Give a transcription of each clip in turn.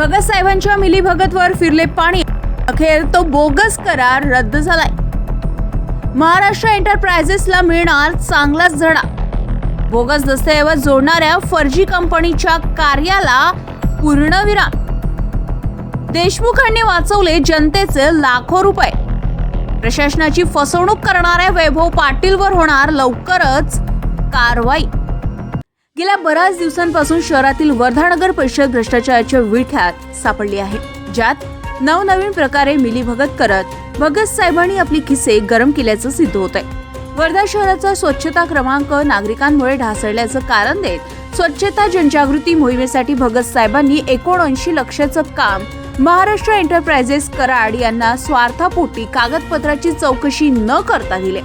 भगत साहेबांच्या मिलीभगतवर फिरले पाणी. अखेर तो बोगस करार रद्द झालाय. महाराष्ट्र एंटरप्राइजेसला मिळणार चांगलाच धडा. बोगस दस्तऐवज जोडणाऱ्या फर्जी कंपनीच्या कार्याला पूर्णविराम देशमुखांनी वाचवले जनतेचे लाखो रुपये. प्रशासनाची फसवणूक करणाऱ्या वैभव पाटीलवर होणार लवकरच कारवाई. गेल्या बऱ्याच दिवसांपासून शहरातील वर्धा नगर परिषद भ्रष्टाचाराच्या विळख्यात सापडली आहे. ज्यात नवनवीन प्रकारे मिलीभगत करत भगत साहेबांनी आपली खिसे गरम केल्याचं सिद्ध होत आहे वर्धा शहराचा स्वच्छता क्रमांक नागरिकांमुळे ढासळल्याचं कारण देत स्वच्छता जनजागृती मोहिमेसाठी भगत साहेबांनी एकोणऐंशी लक्षाचं काम महाराष्ट्र एंटरप्राइजेस कराड यांना स्वार्थापोटी कागदपत्राची चौकशी न करता दिले.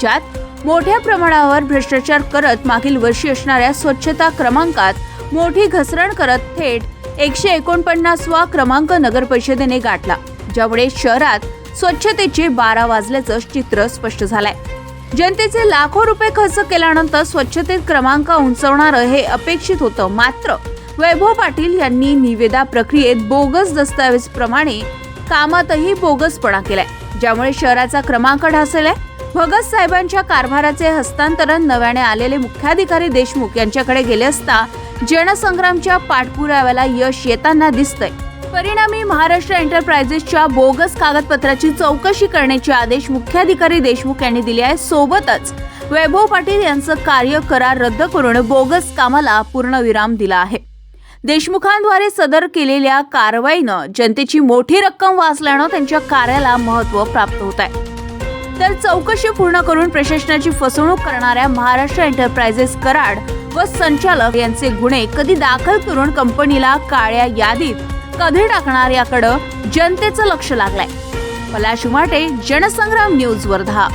ज्यात मोठ्या प्रमाणावर भ्रष्टाचार करत मागील वर्षी असणाऱ्या स्वच्छता क्रमांकात मोठी घसरण करत थेट एकशे एकोणपन्नासवा क्रमांक नगर परिषदेने गाठला ज्यामुळे शहरात स्वच्छतेचे बारा वाजल्याचं चित्र स्पष्ट झालंय. जनतेचे लाखो रुपये खर्च केल्यानंतर स्वच्छतेत क्रमांक उंचवणारं हे अपेक्षित होतं. मात्र वैभव पाटील यांनी निवेदा प्रक्रियेत बोगस दस्तावेज प्रमाणे कामातही बोगसपणा केलाय ज्यामुळे शहराचा क्रमांक ढासलाय भगत साहेबांच्या कारभाराचे हस्तांतरण नव्याने आलेले मुख्याधिकारी देशमुख यांच्याकडे गेले असता जनसंग्रामच्या पाठपुराव्याला यश येताना दिसतंय. परिणामी महाराष्ट्र एंटरप्राइजेसच्या बोगस कागदपत्राची चौकशी करण्याचे आदेश मुख्याधिकारी देशमुख यांनी दिले आहे सोबतच वैभव पाटील यांचं कार्य करार रद्द करून बोगस कामाला पूर्णविराम दिला आहे. देशमुखांद्वारे सदर केलेल्या कारवाईनं जनतेची मोठी रक्कम वाचल्यानं त्यांच्या कार्याला महत्त्व प्राप्त होत आहे. तर चौकशी पूर्ण करून प्रशासनाची फसवणूक करणाऱ्या महाराष्ट्र एंटरप्राइजेस कराड व संचालक यांचे गुन्हे कधी दाखल करून कंपनीला काळ्या यादीत कधी टाकणार याकडं जनतेचं लक्ष लागलंय. पलाश उमाटे जनसंग्राम न्यूज वर्धा